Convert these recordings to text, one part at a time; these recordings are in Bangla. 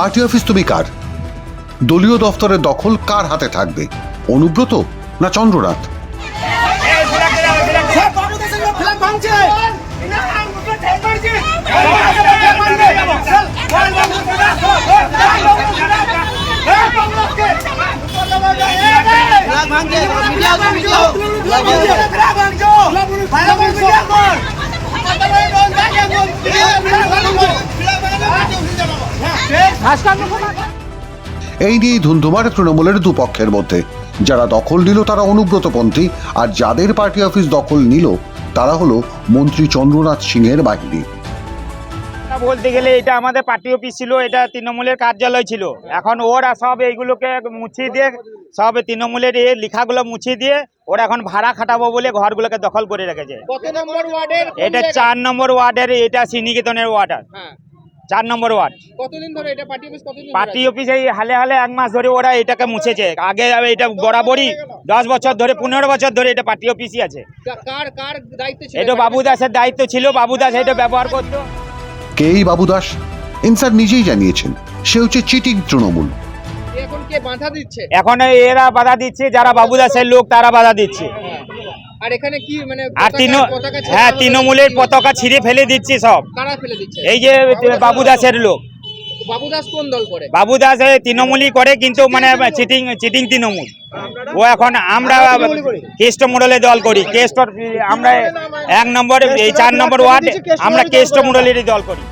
পার্টি অফিস তুমি কার? দলীয় দফতরের দখল কার হাতে থাকবে? অনুব্রত না চন্দ্রনাথ? ভাঙছে ফ্ল্যাগ ভাঙছে মিডিয়া মিডিয়া ফ্ল্যাগ ভাঙছো ফ্ল্যাগ ভাঙছো এই নিয়েই ধুন্ধুমার তৃণমূলের দুপক্ষের মধ্যে। যারা দখল নিল তারা অনুব্রতপন্থী আর যাদের পার্টি অফিস দখল নিল তারা হলো মন্ত্রী চন্দ্রনাথ সিংহের বাহিনী। বলতে গেলে এটা আমাদের পার্টি অফিস ছিল এটা তৃণমূলের কার্যালয় ছিল। এখন ওরা সব এইগুলোকে মুছিয়ে দিয়ে সব তৃণমূলের এ লেখাগুলো মুছিয়ে দিয়ে ওরা এখন ভাড়া খাটাবো বলে ঘরগুলোকে দখল করে রেখেছে। কত নম্বর ওয়ার্ডের? এটা চার নম্বর ওয়ার্ডের এটা শ্রীনিকেতনের ওয়ার্ডার। হ্যাঁ। চার নম্বর ওয়ার্ড। কতদিন ধরে এটা পার্টি অফিস কতদিন পার্টি অফিসে এই হালে হালে এক মাস ধরে ওরা এটাকে মুছেছে। আগে এটা বরাবরই দশ বছর ধরে পনেরো বছর ধরে এটা পার্টি অফিসই আছে। কার কার দায়িত্ব ছিল? এটা বাবু দাসের দায়িত্ব ছিল বাবু দাস এটা ব্যবহার করতো। কে এই বাবু দাস ইনসার নিজেই জানিয়েছেন সে হচ্ছে চিটিং তৃণমূল। এখন কে বাধা দিচ্ছে? এখন এরা বাধা দিচ্ছে যারা বাবু দাসের লোক তারা বাধা দিচ্ছে। আর এখানে কি মানে আর হ্যাঁ তৃণমূলের পতাকা ছিঁড়ে ফেলে দিচ্ছে সব। কারা ফেলে দিচ্ছে? এই যে বাবু দাসের লোক। বাবু দাস কোন দল করে? বাবু দাস তৃণমূলই করে কিন্তু মানে চিটিং চিটিং তৃণমূল। ও এখন আমরা কেষ্ট মোড়লের দল করি। কেষ্ট আমরা এক নম্বর এই চার নম্বর ওয়ার্ড আমরা কেষ্ট মোড়লেরই দল করি।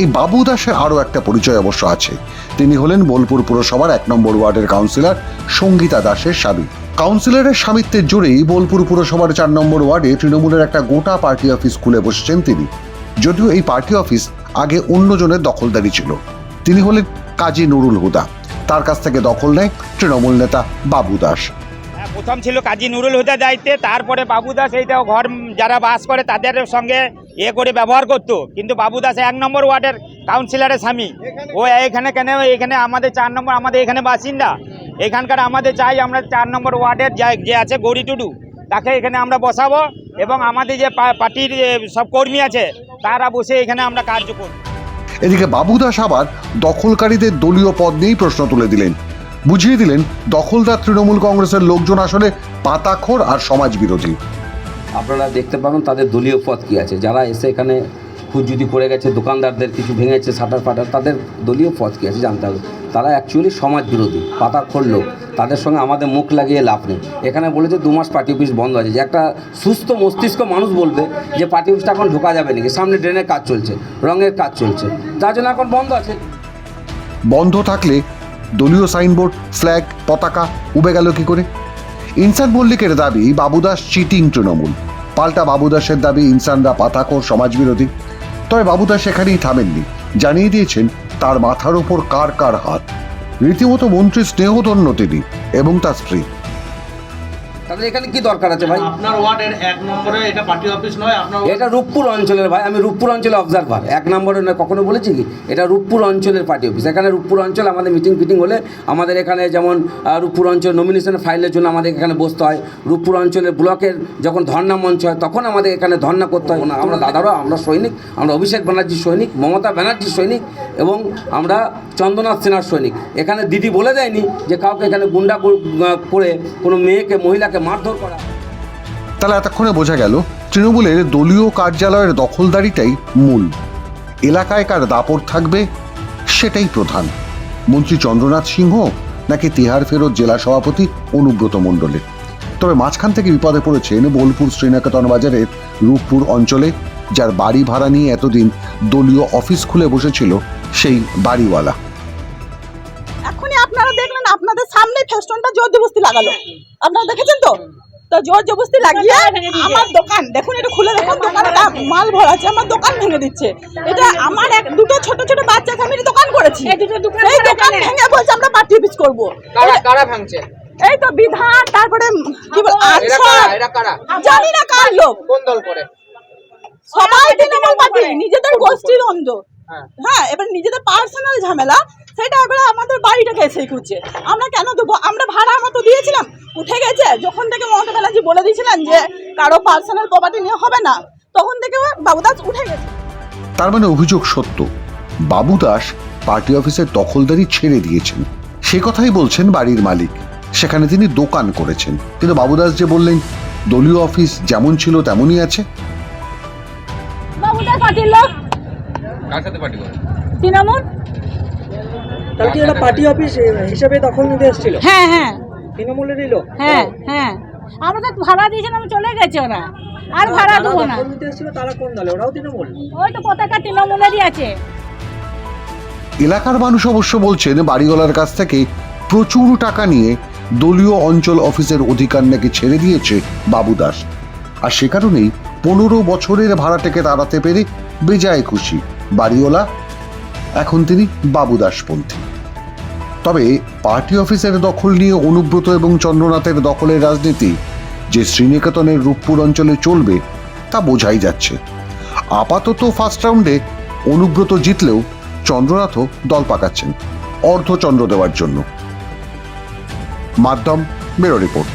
এই বাবু দাসের আরও একটা পরিচয় অবশ্য আছে। তিনি হলেন বোলপুর পুরসভার এক নম্বর ওয়ার্ডের কাউন্সিলর সঙ্গীতা দাসের স্বামী। কাউন্সিলরের স্বামিত্বের জোরেই বোলপুর পুরসভার চার নম্বর ওয়ার্ডে তৃণমূলের একটা গোটা পার্টি অফিস খুলে বসেছেন তিনি। যদিও এই পার্টি অফিস আগে অন্যজনের দখলদারি ছিল। তিনি হলেন কাজী নুরুল হুদা। তার কাছ থেকে দখল নেয় তৃণমূল নেতা বাবু দাস। প্রথম ছিল কাজী নুরুল হুদার দায়িত্বে, তারপরে বাবু দাস এইটাও ঘর, যারা বাস করে তাদের সঙ্গে এ করে ব্যবহার করতো। কিন্তু বাবুদাস এক নম্বর ওয়ার্ডের কাউন্সিলরের স্বামী। ও এখানে কেন, এখানে আমাদের চার নম্বর, আমাদের এখানে বাসিন্দা। এখানকার আমাদের চাই, আমরা চার নম্বর ওয়ার্ডের যা- আছে গৌরী টুডু। তাকে এখানে আমরা বসাবো এবং আমাদের যে পার্টির সব কর্মী আছে, তারা বসে এখানে আমরা কার্য করব। এদিকে বাবুদাস আবার দখলকারীদের দলীয় পদ নিয়েই প্রশ্ন তুলে দিলেন। বুঝিয়ে দিলেন দখলদার তৃণমূল কংগ্রেসের লোকজন আসলে পাতাখোর আর সমাজ বিরোধী আপনারা দেখতে পাবেন তাদের দলীয় পথ কী আছে। যারা এসে এখানে হুজুদি পড়ে গেছে দোকানদারদের কিছু ভেঙেছে সাটার ফাটার তাদের দলীয় পথ কী আছে জানতে হবে। তারা অ্যাকচুয়ালি সমাজ বিরোধী পাতাক্ষর লোক। তাদের সঙ্গে আমাদের মুখ লাগিয়ে লাভ নেই। এখানে বলেছে দু মাস পার্টি অফিস বন্ধ আছে। যে একটা সুস্থ মস্তিষ্ক মানুষ বলবে যে পার্টি অফিসটা এখন ঢোকা যাবে নাকি সামনে ড্রেনের কাজ চলছে রঙের কাজ চলছে। তার জন্য এখন বন্ধ আছে। বন্ধ থাকলে দলীয় সাইনবোর্ড, ফ্ল্যাগ, পতাকা, উবে গেল কি করে? ইনসান মল্লিকের দাবি, বাবুদাস চিটিং তৃণমূল। পাল্টা বাবুদাসের দাবি, ইনসানরা পাতাকোর সমাজবিরোধী। তবে বাবুদাস সেখানেই থামেননি। জানিয়ে দিয়েছেন, তার মাথার ওপর কার কার হাত। রীতিমতো মন্ত্রী স্নেহধন্য তিনি এবং তার স্ত্রী। তাদের এখানে কি দরকার আছে ভাই? আপনার ওয়ার্ডের এক নম্বরে এটা পার্টি অফিস নয় আপনার এটা রূপপুর অঞ্চলের ভাই আমি রূপপুর অঞ্চলে অবজারভার এক নম্বরে নয় কখনো বলেছি কি? এটা রূপপুর অঞ্চলের পার্টি অফিস। এখানে রূপপুর অঞ্চল আমাদের মিটিং ফিটিং হলে আমাদের এখানে যেমন রূপপুর অঞ্চল নমিনেশন ফাইলের জন্য আমাদের এখানে বসতে হয়। রূপপুর অঞ্চলের ব্লকের যখন ধর্ণা মঞ্চ হয় তখন আমাদের এখানে ধর্ণা করতে হয়। না, আমরা দাদারও আমরা সৈনিক আমরা অভিষেক ব্যানার্জির সৈনিক মমতা ব্যানার্জির সৈনিক এবং আমরা চন্দ্রনাথ সিনহার সৈনিক। এখানে দিদি বলে দেয়নি যে কাউকে এখানে গুন্ডা করে কোনো মেয়েকে মহিলাকে মারধর করা। তাহলে এতক্ষণে বোঝা গেল, তৃণমূলের দলীয় কার্যালয়ের দখলদারিটাই মূল। এলাকায় কার দাপট থাকবে, সেটাই প্রধান। মন্ত্রী চন্দ্রনাথ সিংহ নাকি তিহার ফেরত জেলা সভাপতি অনুব্রত মণ্ডলের তবে মাঝখান থেকে বিপদে পড়েছেন বোলপুর শ্রীনিকেতন বাজারের রূপপুর অঞ্চলে, যার বাড়ি ভাড়া নিয়ে এতদিন দলীয় অফিস খুলে বসেছিল সেই বাড়িওয়ালা। ফেস্টনটা জোর জবস্তি লাগালো। আপনারা দেখেছেন তো? তো জোর জবস্তি লাগিয়ে আমার দোকান দেখুন এটা খুলে দেখুন দোকানটা মাল ভরা আছে আমার দোকান ভেঙে দিচ্ছে। এটা আমার এক দুটো ছোট ছোট আমি দোকান করেছি। এই দোকান ভেঙে বলছে আমরা পার্টি অফিস করব। কারা কারা ভাঙছে? এই তো বিধান তারপরে কি বল কারা? জানি না কার লোক। কোন দল করে? সবাই তৃণমূল পার্টি নিজেদের গোষ্ঠীর অন্ধ। হ্যাঁ। হ্যাঁ এবার নিজেদের পার্সোনাল ঝামেলা সেটা এবার আমাদের বাড়িটাকে এসে খুঁজছে। আমরা কেন দেবো? আমরা ভাড়া মতো দিয়েছিলাম উঠে গেছে যখন থেকে মমতা ব্যানার্জি বলে দিয়েছিলেন যে কারও পার্সোনাল প্রপার্টি নিয়ে হবে না তখন থেকে বাবুদাস উঠে গেছে। তার মানে অভিযোগ সত্য। বাবু দাস পার্টি অফিসের দখলদারি ছেড়ে দিয়েছেন। সে কথাই বলছেন বাড়ির মালিক। সেখানে তিনি দোকান করেছেন। কিন্তু বাবুদাস যে বললেন দলীয় অফিস যেমন ছিল তেমনই আছে। বাবুদার পার্টির লোক কার সাথে পার্টি করে তৃণমূল? তাহলে কি ওটা পার্টি অফিস হিসেবে দখল নিতে এসেছিল। হ্যাঁ হ্যাঁ। তৃণমূলেরই লোক। হ্যাঁ হ্যাঁ। আমরা তো ভাড়া দিয়েছিলাম চলে গেছে ওরা। আর ভাড়া দেবো না। তারা কোন দলে? ওরাও তৃণমূল? ওই তো পতাকা তৃণমূলেরই আছে। এলাকার মানুষ অবশ্য বলছেন বাড়িওয়ালার কাছ থেকে প্রচুর টাকা নিয়ে দলীয় অঞ্চল অফিসের অধিকার নাকি ছেড়ে দিয়েছে বাবু দাস। আর সে কারণেই পনেরো বছরের ভাড়াটাকে তাড়াতে পেরে বেজায় খুশি। বাড়িওয়ালা, এখন তিনি বাবু দাসপন্থী তবে পার্টি অফিসের দখল নিয়ে অনুব্রত এবং চন্দ্রনাথের দখলের রাজনীতি যে শ্রীনিকেতনের রূপপুর অঞ্চলে চলবে, তা বোঝাই যাচ্ছে। আপাতত ফার্স্ট রাউন্ডে অনুব্রত জিতলেও চন্দ্রনাথও দল পাকাচ্ছেন, অর্ধচন্দ্র দেওয়ার জন্য। মাধ্যম বেরো রিপোর্ট।